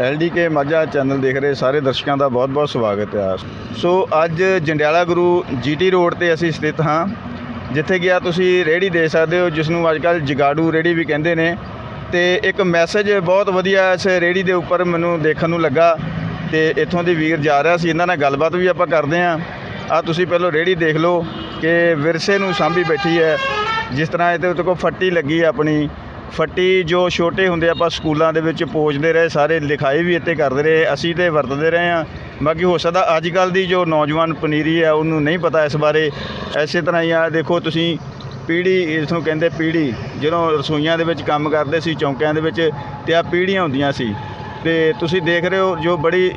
ਐਲਡੀਕੇ Majha channel ਦੇਖ ਰਹੇ ਸਾਰੇ ਦਰਸ਼ਕਾਂ ਦਾ ਬਹੁਤ-ਬਹੁਤ ਸਵਾਗਤ ਹੈ ਸੋ ਅੱਜ ਜੰਡਿਆਲਾ ਗੁਰੂ ਜੀਟੀ ਰੋਡ ਤੇ ਅਸੀਂ ਸਥਿਤ ਹਾਂ, ਜਿੱਥੇ ਕਿ ਗਿਆ ਤੁਸੀਂ ਰੇੜੀ ਦੇ ਸਕਦੇ ਹੋ ਜਿਸ ਨੂੰ ਅੱਜਕੱਲ ਜਗਾੜੂ ਰੇੜੀ ਵੀ ਕਹਿੰਦੇ ਨੇ। ਤੇ ਇੱਕ ਮੈਸੇਜ ਬਹੁਤ ਵਧੀਆ ਇਸ ਰੇੜੀ ਦੇ ਉੱਪਰ ਮੈਨੂੰ ਦੇਖਣ ਨੂੰ ਲੱਗਾ ਤੇ ਇੱਥੋਂ ਦੀ ਵੀਰ ਜਾ ਰਿਹਾ ਸੀ, ਇਹਨਾਂ ਨਾਲ ਗੱਲਬਾਤ ਵੀ ਆਪਾਂ ਕਰਦੇ ਹਾਂ। ਆ ਤੁਸੀਂ ਪਹਿਲਾਂ ਰੇੜੀ ਦੇਖ ਲਓ ਕਿ ਵਿਰਸੇ ਨੂੰ ਸਾਂਭੀ ਬੈਠੀ ਹੈ, ਜਿਸ ਤਰ੍ਹਾਂ ਇਹਦੇ ਉੱਤੇ ਕੋਈ ਫੱਟੀ ਲੱਗੀ ਹੈ ਆਪਣੀ। ਫੱਟੀ ਜੋ ਛੋਟੇ ਹੁੰਦੇ ਆਪਾਂ ਸਕੂਲਾਂ ਦੇ ਵਿੱਚ ਪੋਜਦੇ ਰਹੇ, ਸਾਰੇ ਲਿਖਾਈ ਵੀ ਇੱਥੇ ਕਰਦੇ ਰਹੇ, ਅਸੀਂ ਤੇ ਵਰਤਦੇ ਰਹੇ ਹਾਂ। ਬਾਕੀ ਹੋ ਸਕਦਾ ਅੱਜ ਕੱਲ ਦੀ ਜੋ ਨੌਜਵਾਨ ਪਨੀਰੀ ਹੈ, ਉਹਨੂੰ ਨਹੀਂ ਪਤਾ ਇਸ ਬਾਰੇ। ਐਸੇ ਤਰ੍ਹਾਂ ਹੀ ਆ, ਦੇਖੋ ਤੁਸੀਂ ਪੀੜੀ ਇਸ ਨੂੰ ਕਹਿੰਦੇ ਪੀੜੀ ਜਦੋਂ ਰਸੋਈਆਂ ਦੇ ਵਿੱਚ ਕੰਮ ਕਰਦੇ ਸੀ, ਚੌਂਕਿਆਂ ਦੇ ਵਿੱਚ, ਤੇ ਆ ਪੀੜੀਆਂ ਹੁੰਦੀਆਂ ਸੀ। ਤੇ ਤੁਸੀਂ ਦੇਖ ਰਹੇ ਹੋ ਜੋ ਬੜੀ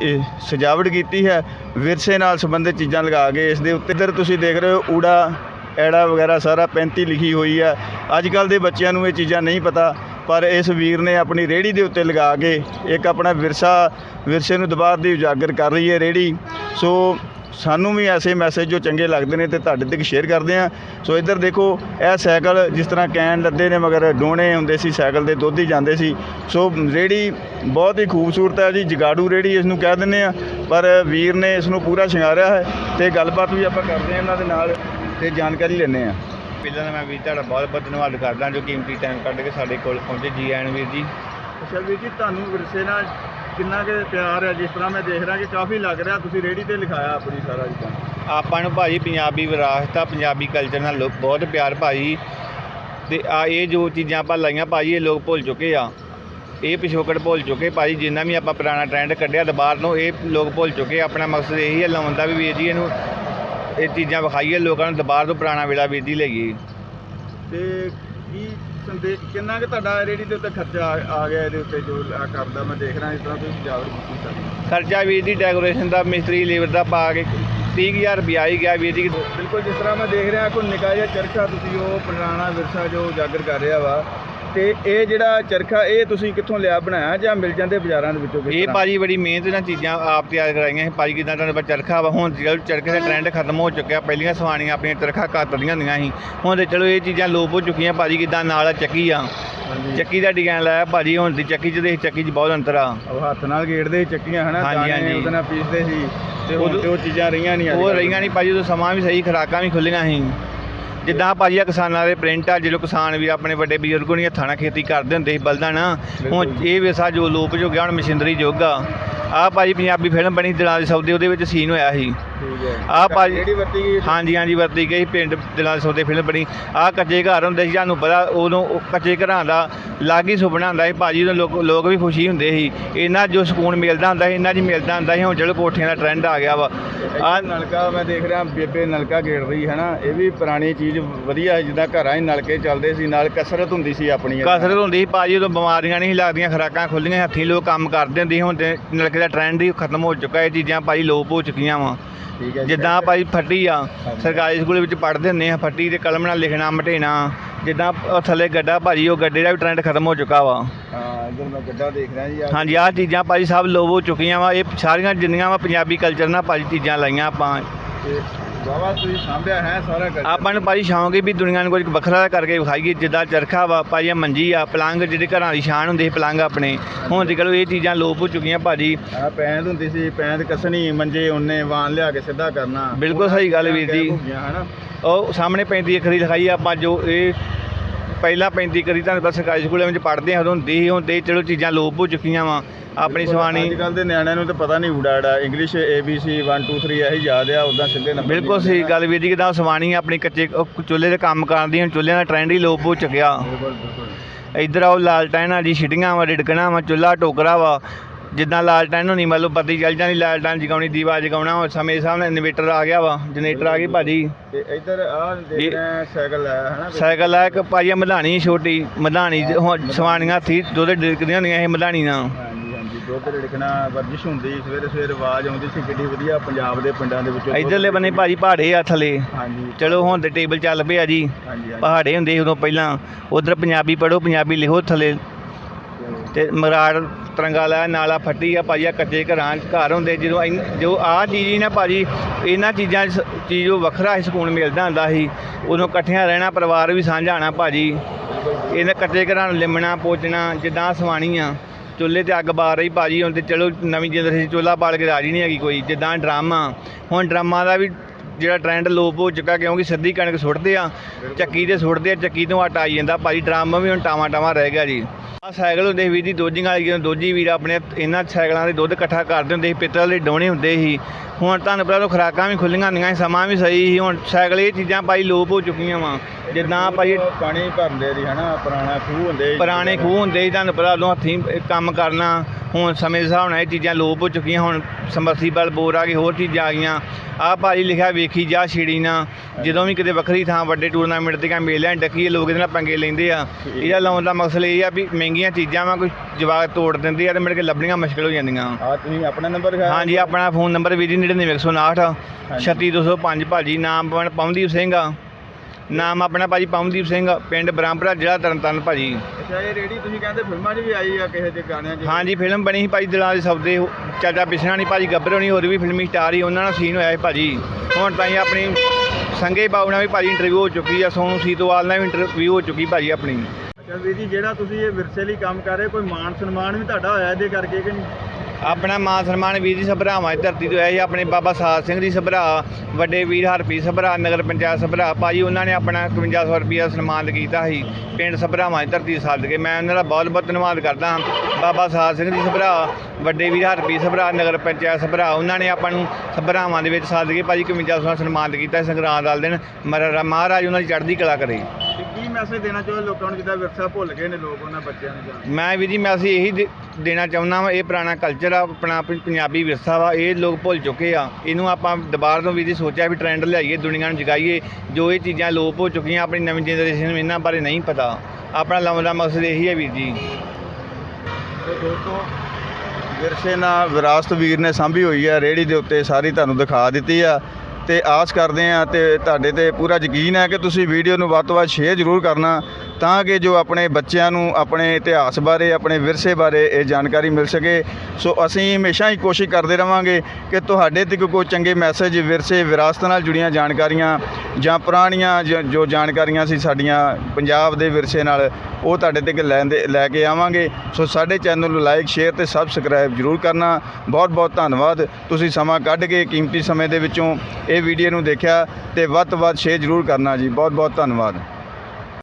ਸਜਾਵਟ ਕੀਤੀ ਹੈ, ਵਿਰਸੇ ਨਾਲ ਸੰਬੰਧਿਤ ਚੀਜ਼ਾਂ ਲਗਾ ਕੇ ਇਸ ਦੇ ਉੱਤੇ। ਇੱਧਰ ਤੁਸੀਂ ਦੇਖ ਰਹੇ ਹੋ ਊੜਾ ਐੜਾ ਵਗੈਰਾ ਸਾਰਾ 35 ਲਿਖੀ ਹੋਈ ਹੈ ਅੱਜ ਕੱਲ ਦੇ ਬੱਚਿਆਂ ਨੂੰ ਇਹ ਚੀਜ਼ਾਂ ਨਹੀਂ ਪਤਾ, ਪਰ ਇਸ ਵੀਰ ਨੇ ਆਪਣੀ ਰੇੜੀ ਦੇ ਉੱਤੇ ਲਗਾ ਕੇ ਇੱਕ ਆਪਣਾ ਵਿਰਸਾ, ਵਿਰਸੇ ਨੂੰ ਦੁਬਾਰਾ ਦੀ ਉਜਾਗਰ ਕਰ ਰਹੀ ਹੈ ਰੇੜੀ ਸੋ ਸਾਨੂੰ ਵੀ ਐਸੇ ਮੈਸੇਜ ਜੋ ਚੰਗੇ ਲੱਗਦੇ ਨੇ ਤੇ ਤੁਹਾਡੇ ਤੱਕ ਸ਼ੇਅਰ ਕਰਦੇ ਆ ਸੋ ਇੱਧਰ ਦੇਖੋ, ਇਹ ਸਾਈਕਲ ਜਿਸ ਤਰ੍ਹਾਂ ਕੈਨ ਲੱਦੇ ਨੇ ਮਗਰ ਡੋਣੇ ਹੁੰਦੇ ਸੀ, ਸਾਈਕਲ ਦੇ ਦੁੱਧ ਹੀ ਜਾਂਦੇ ਸੀ। ਸੋ ਰੇੜੀ ਬਹੁਤ ਹੀ ਖੂਬਸੂਰਤ ਹੈ ਜੀ, ਜਗਾੜੂ ਰੇੜੀ ਇਸ ਨੂੰ ਕਹਿ ਦਿੰਦੇ ਆ ਪਰ ਵੀਰ ਨੇ ਇਸ ਨੂੰ ਪੂਰਾ ਸ਼ਿੰਗਾਰਿਆ ਹੈ ਤੇ ਗੱਲਬਾਤ ਵੀ ਆਪਾਂ ਕਰਦੇ ਆ ਇਹਨਾਂ ਦੇ ਨਾਲ। ਤੇ ਜਾਣਕਾਰੀ ਲੈਂਦੇ ਆ ਪਹਿਲਾਂ ਤਾਂ ਮੈਂ ਵੀ ਤੁਹਾਡਾ ਬਹੁਤ ਬਹੁਤ ਧੰਨਵਾਦ ਕਰਦਾ ਜੋ ਕੀਮਤੀ ਟਾਈਮ ਕੱਢ ਕੇ ਸਾਡੇ ਕੋਲ ਪਹੁੰਚੇ ਜੀ ਆਇਆਂ ਨੂੰ ਵੀਰ ਜੀ। ਅੱਛਾ ਵੀਰ ਜੀ ਤੁਹਾਨੂੰ ਵਿਰਸੇ ਨਾਲ ਕਿੰਨਾ ਕੁ ਪਿਆਰ ਹੈ ਜਿਸ ਤਰ੍ਹਾਂ ਮੈਂ ਦੇਖ ਰਿਹਾ ਕਿ ਕਾਫੀ ਲੱਗ ਰਿਹਾ ਤੁਸੀਂ ਰੇੜੀ ਤੇ ਲਿਖਾਇਆ ਆਪਣੀ ਸਾਰਾ ਜੀ ਆਪਾਂ ਨੂੰ ਭਾਜੀ ਪੰਜਾਬੀ ਵਿਰਾਸਤ ਆ ਪੰਜਾਬੀ ਕਲਚਰ ਨਾਲ ਲੋਕ ਬਹੁਤ ਪਿਆਰ ਭਾਜੀ। ਤੇ ਆ ਇਹ ਜੋ ਚੀਜ਼ਾਂ ਆਪਾਂ ਲਾਈਆਂ ਭਾਜੀ ਇਹ ਲੋਕ ਭੁੱਲ ਚੁੱਕੇ ਆ। ਇਹ ਪਿਛੋਕੜ ਭੁੱਲ ਚੁੱਕੇ ਭਾਜੀ ਜਿੰਨਾ ਵੀ ਆਪਾਂ ਪੁਰਾਣਾ ਟ੍ਰੈਂਡ ਕੱਢਿਆ ਦਬਾਰ ਨੂੰ ਇਹ ਲੋਕ ਭੁੱਲ ਚੁੱਕੇ ਆਪਣਾ ਮਕਸਦ ਇਹੀ ਹੈ ਲਾਉਣ ਦਾ ਵੀ ਵੀਰ ਜੀ ਇਹਨੂੰ ਇਹ ਚੀਜ਼ਾਂ ਵਿਖਾਈਏ ਲੋਕਾਂ ਨੂੰ ਦਬਾਰ ਤੋਂ ਪੁਰਾਣਾ ਵੇਲਾ ਜੀ ਲਈਏ ਤੇ ਕੀ ਸੰਦੇਸ਼ ਕਿੰਨਾ ਕਿ ਤੁਹਾਡਾ ਰੇੜੀ ਦੇ ਉੱਤੇ ਖਰਚਾ ਆ- ਆ ਗਿਆ ਇਹਦੇ ਉੱਤੇ ਜੋ ਆ ਕਰਦਾ ਮੈਂ ਦੇਖ ਰਿਹਾ ਇਸ ਤਰ੍ਹਾਂ ਤੁਸੀਂ ਸਜਾਵਟ ਕੀਤੀ ਸਾਰੀ ਖਰਚਾ ਵੀਰ ਜੀ ਡੈਕੋਰੇਸ਼ਨ ਦਾ ਮਿਸਤਰੀ ਲੇਬਰ ਦਾ ਪਾ ਕੇ 30000 ਰੁਪਇਆ ਹੀ ਗਿਆ ਵੀਰ ਜੀ। ਬਿਲਕੁਲ ਜਿਸ ਤਰ੍ਹਾਂ ਮੈਂ ਦੇਖ ਰਿਹਾ ਕੋਈ ਨਿੱਕਾ ਜਿਹਾ ਚਰਖਾ ਤੁਸੀਂ ਉਹ ਪੁਰਾਣਾ ਵਿਰਸਾ ਜੋ ਉਜਾਗਰ ਕਰ ਰਿਹਾ ਵਾ ਤੇ ਇਹ ਜਿਹੜਾ ਚਰਖਾ ਇਹ ਤੁਸੀਂ ਕਿੱਥੋਂ ਲਿਆ ਬਣਾਇਆ ਜਾਂ ਮਿਲ ਜਾਂਦੇ ਬਾਜ਼ਾਰਾਂ ਦੇ ਵਿੱਚੋਂ ਕਿਸ ਇਹ ਤਰ੍ਹਾਂ? ਭਾਜੀ ਬੜੀ ਮਿਹਨਤ ਨਾਲ ਚੀਜ਼ਾਂ ਆਪ ਤਿਆਰ ਕਰਾਈਆਂ ਸੀ। ਭਾਜੀ ਕਿਦਾਂ ਤੁਹਾਨੂੰ ਪਤਾ ਚਰਖਾ ਵਾ ਹੁਣ ਜਿਹੜਾ ਚਰਖੇ ਦਾ ਟ੍ਰੈਂਡ ਖਤਮ ਹੋ ਚੁੱਕਿਆ ਪਹਿਲੀਆਂ ਸਵਾਣੀਆਂ ਆਪਣੀਆਂ ਚਰਖਾ ਕੱਤਦੀਆਂ ਹੁੰਦੀਆਂ ਸੀ। ਹੁਣ ਤੇ ਚਲੋ ਇਹ ਚੀਜ਼ਾਂ ਲੋਪ ਹੋ ਚੁੱਕੀਆਂ ਭਾਜੀ ਕਿਦਾਂ ਨਾਲ ਆ ਚੱਕੀ ਆ। ਚੱਕੀ ਦਾ ਡਿਜ਼ਾਈਨ ਲਾਇਆ ਭਾਜੀ ਹੁਣ ਦੀ ਚੱਕੀ 'ਚ ਤੇ ਚੱਕੀ 'ਚ ਬਹੁਤ ਅੰਤਰ ਆ। ਉਹ ਹੱਥ ਨਾਲ ਗੇੜਦੇ ਸੀ ਚੱਕੀਆਂ ਹਨਾ ਹਾਂਜੀ, ਦਾਣੇ ਹਾਂਜੀ। ਉਹਦੇ ਨਾਲ ਪੀਸਦੇ ਸੀ ਤੇ ਹੁਣ ਉਦੋਂ- ਤੇ ਉਹ ਚੀਜ਼ਾਂ ਰਹੀਆਂ ਨਹੀਂ ਉਹ ਰਹੀਆਂ ਨਹੀਂ ਭਾਜੀ ਉਦੋਂ ਸਮਾਂ ਵੀ ਸਹੀ ਖੁਰਾਕਾਂ ਵੀ ਖੁੱਲੀਆਂ ਸੀ। ਜਿੱਦਾਂ ਭਾਜੀ ਆ ਕਿਸਾਨਾਂ ਦੇ ਪ੍ਰਿੰਟ ਆ ਜਦੋਂ ਕਿਸਾਨ ਵੀ ਆਪਣੇ ਵੱਡੇ ਬਜ਼ੁਰਗ ਹੱਥਾਂ ਨਾਲ ਖੇਤੀ ਕਰਦੇ ਹੁੰਦੇ ਸੀ ਬਲਦਾਂ ਨਾਲ ਹੁਣ। ਇਹ ਵਿਸਾ ਜੋ ਲੋਪ ਜੋ ਗਿਆ ਹੁਣ ਮਸ਼ੀਨਰੀ ਯੁੱਗ ਆ ਆ ਭਾਜੀ ਪੰਜਾਬੀ ਫਿਲਮ ਬਣੀ ਦਿਲਾਂ ਦੇ ਸੌਦੇ ਉਹਦੇ ਵਿੱਚ ਸੀਨ ਹੋਇਆ ਸੀ ਠੀਕ ਹੈ। ਆਹ ਭਾਜੀ- ਜਿਹੜੀ ਵਰਤੀ ਗਈ? ਹਾਂਜੀ ਹਾਂਜੀ ਵਰਤੀ ਗਈ ਪਿੰਡ ਦਿਲਾਂ ਦੇ ਸੌਦੇ ਫਿਲਮ ਬਣੀ। ਆ ਕੱਚੇ ਘਰ ਹੁੰਦੇ ਸੀ ਸਾਨੂੰ ਪਤਾ ਉਦੋਂ ਉਹ ਕੱਚੇ ਘਰਾਂ ਦਾ ਲਾਗ ਹੀ ਸੁਪਨਾ ਹੁੰਦਾ ਸੀ। ਭਾਜੀ ਉਦੋਂ ਲੋਕ ਲੋਕ ਵੀ ਖੁਸ਼ੀ ਹੁੰਦੇ ਸੀ। ਇਹਨਾਂ ਜੋ ਸਕੂਨ ਮਿਲਦਾ ਹੁੰਦਾ ਸੀ ਇਹਨਾਂ 'ਚ ਮਿਲਦਾ ਹੁੰਦਾ ਸੀ ਹੁਣ ਚਲੋ ਕੋਠੀਆਂ ਦਾ ਟ੍ਰੈਂਡ ਆ ਗਿਆ ਵਾ। ਆ ਆ ਨਲਕਾ ਮੈਂ ਦੇਖ ਰਿਹਾ ਬੇਬੇ ਨਲਕਾ ਗੇੜ ਰਹੀ ਹੈ ਨਾ ਇਹ ਵੀ ਪੁਰਾਣੀ ਚੀਜ਼ ਵਧੀਆ ਹੈ ਜਿੱਦਾਂ ਘਰਾਂ 'ਚ ਨਲਕੇ ਚੱਲਦੇ ਸੀ ਨਾਲ ਕਸਰਤ ਹੁੰਦੀ ਸੀ ਆਪਣੀ ਕਸਰਤ ਹੁੰਦੀ ਸੀ। ਭਾਜੀ ਉਦੋਂ ਬਿਮਾਰੀਆਂ ਨਹੀਂ ਸੀ ਲੱਗਦੀਆਂ ਖੁਰਾਕਾਂ ਖੁੱਲੀਆਂ ਹੱਥੀਂ ਲੋਕ ਕੰਮ ਕਰਦੇ ਹੁੰਦੇ ਸੀ ਹੁਣ ਤੇ ਨਲਕੇ ਦਾ ਟ੍ਰੈਂਡ ਹੀ ਖਤਮ ਹੋ ਚੁੱਕਾ ਇਹ ਚੀਜ਼ਾਂ ਭਾਜੀ ਲੋਪ ਹੋ ਚੁੱਕੀਆਂ ਵਾ। ਠੀਕ ਹੈ ਜੀ। ਜਿੱਦਾਂ ਭਾਜੀ ਫੱਟੀ ਆ ਸਰਕਾਰੀ ਸਕੂਲ ਵਿੱਚ ਪੜ੍ਹਦੇ ਹੁੰਦੇ ਆ ਫੱਟੀ ਤੇ ਕਲਮ ਨਾਲ ਲਿਖਣਾ ਮਟੇਣਾ ਜਿੱਦਾਂ ਉਹ ਥੱਲੇ ਗੱਡਾ ਭਾਜੀ ਉਹ ਗੱਡੇ ਦਾ ਵੀ ਟ੍ਰੈਂਡ ਖਤਮ ਹੋ ਚੁੱਕਾ ਵਾ। ਹਾਂ ਇਧਰ ਮੈਂ ਗੱਡਾ ਦੇਖ ਰਿਹਾ ਜੀ ਹਾਂਜੀ ਆਹ ਚੀਜ਼ਾਂ ਭਾਜੀ ਸਭ ਲੋਪ ਹੋ ਚੁੱਕੀਆਂ ਵਾ ਇਹ ਸਾਰੀਆਂ ਜਿੰਨੀਆਂ ਵਾ ਪੰਜਾਬੀ ਕਲਚਰ ਨਾਲ ਭਾਜੀ ਚੀਜ਼ਾਂ ਲਾਈਆਂ ਆਪਾਂ। ਤੇ ਵਾਵਾ ਤੁਸੀਂ ਸਾਂਭਿਆ ਹੈ ਸਾਰਾ ਕਰ ਆਪਾਂ ਨੂੰ ਭਾਜੀ ਸ਼ੌਂਕ ਹੈ ਵੀ ਦੁਨੀਆ ਨੂੰ ਕੁਝ ਵੱਖਰਾ ਕਰਕੇ ਵਿਖਾਈਏ ਜਿੱਦਾਂ ਚਰਖਾ ਵਾ ਭਾਜੀ ਆਹ ਮੰਜੀ ਆ ਪਲੰਗ ਜਿਹੜੇ ਘਰਾਂ ਦੀ ਸ਼ਾਨ ਹੁੰਦੇ ਸੀ ਪਲੰਗ ਆਪਣੇ। ਹੁਣ ਤੇ ਚਲੋ ਇਹ ਚੀਜ਼ਾਂ ਲੋਪ ਹੋ ਚੁੱਕੀਆਂ ਭਾਜੀ। ਆ ਪੈਂਦ ਹੁੰਦੀ ਸੀ ਪੈਂਦ ਕੱਸਣੀ ਮੰਜੇ ਉਹਨੇ ਵਾਨ ਲਿਆ ਕੇ ਸਿੱਧਾ ਕਰਨਾ। ਬਿਲਕੁਲ ਸਹੀ ਗੱਲ ਵੀਰ ਜੀ। ਹੋ ਹਨਾ? ਉਹ ਸਾਹਮਣੇ 35 ਅੱਖਰੀ ਲਿਖਾਈ ਆ ਆਪਾਂ ਜੋ ਇਹ ਪਹਿਲਾਂ 35 ਕਰੀ ਪਤਾ ਸਰਕਾਰੀ ਸਕੂਲਾਂ ਵਿੱਚ ਪੜ੍ਹਦੇ ਆ ਉਦੋਂ ਹੁੰਦੀ ਸੀ ਹੁਣ ਤੇ ਚਲੋ ਚੀਜ਼ਾਂ ਲੋਪ ਹੋ ਚੁੱਕੀਆਂ ਵਾ। ਆਪਣੀ ਸਵਾਣੀ ਅੱਜ ਕੱਲ ਦੇ ਨਿਆਣਿਆਂ ਨੂੰ ਤਾਂ ਪਤਾ ਨਹੀਂ ਊੜਾ ਇੰਗਲਿਸ਼ ਏ ਬੀ ਸੀ 1 2 3 ਇਹੀ ਯਾਦ ਆ ਉਦਾਂ ਸਿੱਧੇ ਨੰਬਰ ਬਿਲਕੁਲ ਸਹੀ ਗੱਲ ਵੀਰ ਜੀ ਕਿਦਾਂ ਸਵਾਣੀ ਆਪਣੀ ਕੱਚੇ ਉਹ ਚੁੱਲ੍ਹੇ ਦੇ ਕੰਮ ਕਰਦੀ ਹੁਣ ਚੁੱਲ੍ਹੇ ਦਾ ਟ੍ਰੈਂਡ ਹੀ ਲੋਪ ਹੋ ਚੁੱਕਿਆ। ਇੱਧਰ ਆਓ ਲਾਲਟੈਨ ਆ ਜੀ ਛਿਟੀਆਂ ਵਾ ਡਿੜਕਣਾ ਵਾ ਚੁੱਲ੍ਹਾ ਟੋਕਰਾ ਵਾ। ਜਿੱਦਾਂ ਲਾਲਟੈਨ ਹੋਣੀ ਮੰਨ ਲਓ ਬੱਤੀ ਚੱਲ ਜਾਂਦੀ ਲਾਲਟੈਨ ਜਗਾਉਣੀ ਦੀਵਾ ਜਗਾਉਣਾ ਉਹ ਸਮੇਂ ਦੇ ਸਾਹਮਣੇ ਇਨਵੇਟਰ ਆ ਗਿਆ ਵਾ ਜਨਰੇਟਰ ਆ ਗਈ ਭਾਜੀ। ਤੇ ਇੱਧਰ ਆ ਦੇਖ ਇਹ- ਰਹੇ ਆ ਸਾਈਕਲ ਹੈ ਹਨਾ ਸਾਈਕਲ ਆ ਇੱਕ ਭਾਜੀ ਮਧਾਣੀ ਛੋਟੀ ਮਧਾਣੀ ਸਵਾਣੀਆਂ ਥੀ ਦੁੱਧ ਡਿੜਕਦੀਆਂ ਹੁੰਦੀਆਂ ਇਹ ਮਧਾਣੀ ਨਾਲ। ਦੁੱਧ ਰਿੜਕਣਾ ਵਰਜਿਸ਼ ਹੁੰਦੀ ਸਵੇਰੇ ਸਵੇਰੇ ਆਵਾਜ਼ ਆਉਂਦੀ ਸੀ ਕਿੱਡੀ ਵਧੀਆ ਪੰਜਾਬ ਦੇ ਪਿੰਡਾਂ ਦੇ ਵਿੱਚੋਂ। ਇੱਧਰਲੇ ਬੰਨੇ ਭਾਜੀ ਪਹਾੜੇ ਆ ਥੱਲੇ। ਹਾਂਜੀ। ਚਲੋ ਹੁਣ ਤੇ ਟੇਬਲ ਚੱਲ ਪਿਆ ਜੀ। ਪਹਾੜੇ ਹੁੰਦੇ ਉਦੋਂ ਪਹਿਲਾਂ। ਉਧਰ ਪੰਜਾਬੀ ਪੜੋ ਪੰਜਾਬੀ ਲਿਖੋ ਥੱਲੇ। ਤੇ ਮਰਾੜ ਤਰੰਗਾ ਲਾਇਆ ਨਾਲਾ ਫੱਟੀ ਆ ਭਾਜੀ ਆ ਕੱਚੇ ਘਰਾਂ ਘਰ ਹੁੰਦੇ। ਜਦੋਂ ਜੋ ਆਹ ਚੀਜ਼ ਨਾ ਭਾਜੀ ਇਹਨਾਂ ਚੀਜ਼ਾਂ ਚੀਜ਼ ਵੱਖਰਾ ਹੀ ਸਕੂਨ ਮਿਲਦਾ ਹੁੰਦਾ ਸੀ। ਉਦੋਂ ਇਕੱਠਿਆਂ ਰਹਿਣਾ ਪਰਿਵਾਰ ਵੀ ਸਾਂਝਾ ਹੋਣਾ ਭਾਜੀ। ਇਹਨਾਂ ਕੱਚੇ ਘਰਾਂ ਨੂੰ ਲਿਮਣਾ ਪੋਚਣਾ ਜਿੱਦਾਂ ਸਵਾਣੀ ਆ ਚੁੱਲ੍ਹੇ ਤੇ ਅੱਗ ਬਾਲ ਰਹੀ ਭਾਜੀ, ਹੁਣ ਤੇ ਚਲੋ ਨਵੀਂ ਜਨਰੇਸ਼ਨ ਚੁੱਲ੍ਹਾ ਬਾਲ ਕੇ ਰਾਜੀ ਨਹੀਂ ਹੈਗੀ ਕੋਈ, ਜਿੱਦਾਂ ਡਰਮ। ਆ ਹੁਣ ਡਰਮਾਂ ਦਾ ਵੀ ਜਿਹੜਾ ਟ੍ਰੈਂਡ ਲੋਪ ਹੋ ਚੁੱਕਾ, ਕਿਉਂਕਿ ਸਿੱਧੀ ਕਣਕ ਸੁੱਟਦੇ ਆ, ਚੱਕੀ ਤੇ ਸੁੱਟਦੇ ਆ, ਚੱਕੀ ਤੋਂ ਆਟਾ ਆਈ ਜਾਂਦਾ। ਭਾਜੀ, ਡਰਮ ਵੀ ਹੁਣ ਟਾਵਾਂ ਟਾਵਾਂ ਰਹਿ ਗਿਆ ਜੀ। ਆ ਸਾਈਕਲ ਹੁੰਦੇ ਸੀ ਵੀਰ ਜੀ ਦੋਜੀਆਂ ਵਾਲੀ ਜਦੋਂ ਦੋਜੀ ਵੀਰ ਆਪਣੇ ਇਹਨਾਂ ਸਾਈਕਲਾਂ ਦੇ ਦੁੱਧ ਇਕੱਠਾ ਕਰਦੇ ਹੁੰਦੇ ਸੀ ਪਿੱਤਲ ਦੇ ਡੋਣੇ ਹੁੰਦੇ ਸੀ ਹੁਣ ਤੁਹਾਨੂੰ ਪਤਾ ਉਹ ਖੁਰਾਕਾਂ ਵੀ ਖੁੱਲੀਆਂ ਹੁੰਦੀਆਂ ਸੀ ਸਮਾਂ ਵੀ ਸਹੀ ਸੀ ਹੁਣ ਸਾਈਕਲ ਇਹ ਚੀਜ਼ਾਂ ਭਾਈ ਲੋਪ ਹੋ ਚੁੱਕੀਆਂ ਵਾ ਜਿੱਦਾਂ ਭਾਈ ਪਾਣੀ ਭਰਦੇ ਸੀ ਹਨਾ ਪੁਰਾਣਾ ਖੂਹ ਹੁੰਦੇ ਸੀ। ਪੁਰਾਣੇ ਖੂਹ ਹੁੰਦੇ ਸੀ ਤੁਹਾਨੂੰ ਪਤਾ ਉਦੋਂ ਹੱਥੀਂ ਕੰਮ ਕਰਨਾ ਹੁਣ ਸਮੇਂ ਦੇ ਹਿਸਾਬ ਨਾਲ ਇਹ ਚੀਜ਼ਾਂ ਲੋਪ ਹੋ ਚੁੱਕੀਆਂ ਹੁਣ ਸਮਰਸੀਬਲ ਬੋਰ ਆ ਗਏ ਹੋਰ ਚੀਜ਼ਾਂ ਆ ਗਈਆਂ। ਆਹ ਭਾਜੀ ਲਿਖਿਆ ਵੇਖੀ ਜਾ ਛਿੜੀ ਨਾ ਜਦੋਂ ਵੀ ਕਿਤੇ ਵੱਖਰੀ ਥਾਂ ਵੱਡੇ ਟੂਰਨਾਮੈਂਟ ਤੇ ਕਾ ਮੇਲਿਆਂ 'ਚ ਡੱਕੀ ਲੋਕ ਇਹਦੇ ਨਾਲ ਪੰਗੇ ਲੈਂਦੇ ਆ। ਇਹਦਾ ਲਾਉਣ ਦਾ ਮਕਸਦ ਇਹ ਆ ਵੀ ਮਹਿੰਗੀਆਂ ਚੀਜ਼ਾਂ ਵਾ ਕੋਈ ਜਵਾਬ ਤੋੜ ਦਿੰਦੇ ਆ ਤੇ ਮਿਲ ਕੇ ਲੱਭਣੀਆਂ ਮੁਸ਼ਕਲ ਹੋ ਜਾਂਦੀਆਂ। ਆ ਤੁਸੀਂ ਆਪਣਾ ਨੰਬਰ ਲਿਖਾਇਆ? ਹਾਂਜੀ ਆਪਣਾ ਫੋਨ ਨੰਬਰ ਵੀਰ ਜੀ 99159 36205 ਭਾਜੀ ਨਾਮ ਪਵਨਦੀਪ ਸਿੰਘ ਆ। ਨਾਮ ਆਪਣਾ ਭਾਜੀ ਪਵਨਦੀਪ ਸਿੰਘ ਪਿੰਡ ਬ੍ਰਹਮਪੁਰਾ ਜ਼ਿਲ੍ਹਾ ਤਰਨਤਾਰਨ ਭਾਜੀ। ਅੱਛਾ ਇਹ ਰੇੜੀ ਤੁਸੀਂ ਕਹਿੰਦੇ ਫਿਲਮਾਂ 'ਚ ਵੀ ਆਈ ਆ ਕਿਸੇ ਦੇ ਗਾਣਿਆਂ 'ਚ? ਹਾਂਜੀ ਫਿਲਮ ਬਣੀ ਸੀ ਭਾਜੀ ਦਿਲਾਂ ਦੇ ਸੌਦੇ ਚਾਚਾ ਪਿਛਣਾ ਨਹੀਂ ਭਾਜੀ ਗੱਭਰੋ ਨਹੀਂ ਹੋਰ ਵੀ ਫਿਲਮੀ ਸਟਾਰ ਹੀ ਉਹਨਾਂ ਨਾਲ ਸੀਨ ਹੋਇਆ ਸੀ ਭਾਜੀ। ਹੁਣ ਤਾਂ ਹੀ ਆਪਣੀ ਸੰਗੇ ਬਾਬੂ ਨਾਲ ਵੀ ਭਾਜੀ ਇੰਟਰਵਿਊ ਹੋ ਚੁੱਕੀ ਆ ਸੋਨੂ ਸੀਤੋਵਾਲ ਨਾਲ ਵੀ ਇੰਟਰਵਿਊ ਹੋ ਚੁੱਕੀ ਭਾਜੀ ਆਪਣੀ। ਅੱਛਾ ਵੀਰ ਜੀ ਜਿਹੜਾ ਤੁਸੀਂ ਇਹ ਵਿਰਸੇ ਲਈ ਕੰਮ ਕਰ ਰਹੇ ਕੋਈ ਮਾਣ ਸਨਮਾਨ ਵੀ ਤੁਹਾਡਾ ਹੋਇਆ ਇਹਦੇ ਕਰਕੇ ਕਿ ਨਹੀਂ? ਆਪਣਾ ਮਾਨ ਸਨਮਾਨ ਵੀਰ ਜੀ ਸਭਰਾਵਾਂ ਦੀ ਧਰਤੀ ਤੋਂ ਹੈ ਜੀ ਆਪਣੇ ਬਾਬਾ ਸਾਧ ਸਿੰਘ ਦੀ ਸਭਰਾ, ਵੱਡੇ ਵੀਰ ਹਰਪ੍ਰੀਤ ਸਭਰਾ, ਨਗਰ ਪੰਚਾਇਤ ਸਭਰਾ, ਭਾਜੀ ਉਹਨਾਂ ਨੇ ਆਪਣਾ 5100 ਰੁਪਈਆ ਸਨਮਾਨਿਤ ਕੀਤਾ ਸੀ, ਪਿੰਡ ਸਭਰਾਵਾਂ ਦੀ ਧਰਤੀ ਤੋਂ ਸੱਦ ਕੇ ਮੈਂ ਉਹਨਾਂ ਦਾ ਬਹੁਤ ਬਹੁਤ ਧੰਨਵਾਦ ਕਰਦਾ ਹਾਂ। ਬਾਬਾ ਸਾਧ ਸਿੰਘ ਦੀ ਸਭਰਾ, ਵੱਡੇ ਵੀਰ ਹਰਪ੍ਰੀਤ ਸਭਰਾ, ਨਗਰ ਪੰਚਾਇਤ ਸਭਰਾ, ਉਹਨਾਂ ਨੇ ਆਪਾਂ ਨੂੰ ਸਭਰਾਵਾਂ ਦੇ ਵਿੱਚ ਸੱਦ ਕੇ ਭਾਜੀ 5100 ਦਾ ਸਨਮਾਨ ਕੀਤਾ ਸੰਗਰਾਂਦ ਵਾਲੇ ਦਿਨ। ਮਹਾਰਾ- ਮਹਾਰਾਜ ਉਹਨਾਂ ਦੀ ਚੜ੍ਹਦੀ ਕਲਾ ਕਰੇ। ਮੈਸੇਜ ਦੇਣਾ ਚਾਹੋ ਲੋਕਾਂ ਨੂੰ ਜਿੱਦਾਂ ਵਿਰਸਾ ਭੁੱਲ ਗਏ ਨੇ ਲੋਕ ਉਹਨਾਂ ਬੱਚਿਆਂ ਨੂੰ ਜਾਂ ਮੈਂ ਵੀ ਜੀ ਮੈਂ ਅਸੀਂ ਇਹੀ ਦੇ- ਦੇਣਾ ਚਾਹੁੰਦਾ ਵਾਂ ਇਹ ਪੁਰਾਣਾ ਕਲਚਰ ਆ ਆਪਣਾ ਪ- ਪੰਜਾਬੀ ਵਿਰਸਾ ਵਾ ਇਹ ਲੋਕ ਭੁੱਲ ਚੁੱਕੇ ਆ। ਇਹਨੂੰ ਆਪਾਂ ਦੁਬਾਰਾ ਤੋਂ ਵੀ ਜੀ ਸੋਚਿਆ ਵੀ ਟ੍ਰੈਂਡ ਲਿਆਈਏ ਦੁਨੀਆ ਨੂੰ ਜਗਾਈਏ ਜੋ ਇਹ ਚੀਜ਼ਾਂ ਲੋਪ ਹੋ ਚੁੱਕੀਆਂ ਆਪਣੀ ਨਵੀਂ ਜਨਰੇਸ਼ਨ ਨੂੰ ਇਹਨਾਂ ਬਾਰੇ ਨਹੀਂ ਪਤਾ। ਆਪਣਾ ਦਾ ਮਕਸਦ ਇਹੀ ਹੈ ਵੀਰ ਜੀ। ਤੇ ਦੋਸਤੋ ਵਿਰਸੇ ਨਾਲ ਵਿਰਾਸਤ ਵੀਰ ਨੇ ਸਾਂਭੀ ਹੋਈ ਆ ਰੇੜੀ ਦੇ ਉੱਤੇ ਸਾਰੀ ਤੁਹਾਨੂੰ ਦਿਖਾ ਦਿੱਤੀ ਆ। ਤੇ ਆਸ ਕਰਦੇ ਆ ਤੇ ਤੁਹਾਡੇ ਤੇ ਪੂਰਾ ਯਕੀਨ ਹੈ ਕਿ ਤੁਸੀਂ ਵੀਡੀਓ ਨੂੰ ਵੱਧ ਤੋਂ ਵੱਧ ਸ਼ੇਅਰ ਜ਼ਰੂਰ ਕਰਨਾ। ਤਾਂ ਕਿ ਜੋ ਆਪਣੇ ਬੱਚਿਆਂ ਨੂੰ ਆਪਣੇ ਇਤਿਹਾਸ ਬਾਰੇ, ਆਪਣੇ ਵਿਰਸੇ ਬਾਰੇ ਇਹ ਜਾਣਕਾਰੀ ਮਿਲ ਸਕੇ। ਸੋ ਅਸੀਂ ਹਮੇਸ਼ਾ ਹੀ ਕੋਸ਼ਿਸ਼ ਕਰਦੇ ਰਵਾਂਗੇ ਕਿ ਤੁਹਾਡੇ ਤੱਕ ਕੋਈ ਚੰਗੇ ਮੈਸੇਜ, ਵਿਰਸੇ, ਵਿਰਾਸਤ ਨਾਲ ਜੁੜੀਆਂ ਜਾਣਕਾਰੀਆਂ ਜਾਂ ਪੁਰਾਣੀਆਂ ਜ- ਜੋ ਜਾਣਕਾਰੀਆਂ ਸੀ ਸਾਡੀਆਂ ਪੰਜਾਬ ਦੇ ਵਿਰਸੇ ਨਾਲ, ਉਹ ਤੁਹਾਡੇ ਤੱਕ ਲੈਂਦੇ, ਲੈ ਕੇ ਆਵਾਂਗੇ। ਸੋ ਸਾਡੇ ਚੈਨਲ ਨੂੰ ਲਾਈਕ, ਸ਼ੇਅਰ ਤੇ ਸਬਸਕ੍ਰਾਈਬ ਜਰੂਰ ਕਰਨਾ। ਬਹੁਤ ਬਹੁਤ ਧੰਨਵਾਦ। ਤੁਸੀਂ ਸਮਾਂ ਕੱਢ ਕੇ ਕੀਮਤੀ ਸਮੇਂ ਦੇ ਵਿੱਚੋਂ ਇਹ ਵੀਡੀਓ ਨੂੰ ਦੇਖਿਆ ਤੇ ਵੱਧ ਤੋਂ ਵੱਧ ਸ਼ੇਅਰ ਜਰੂਰ ਕਰਨਾ ਜੀ। ਬਹੁਤ ਬਹੁਤ ਧੰਨਵਾਦ।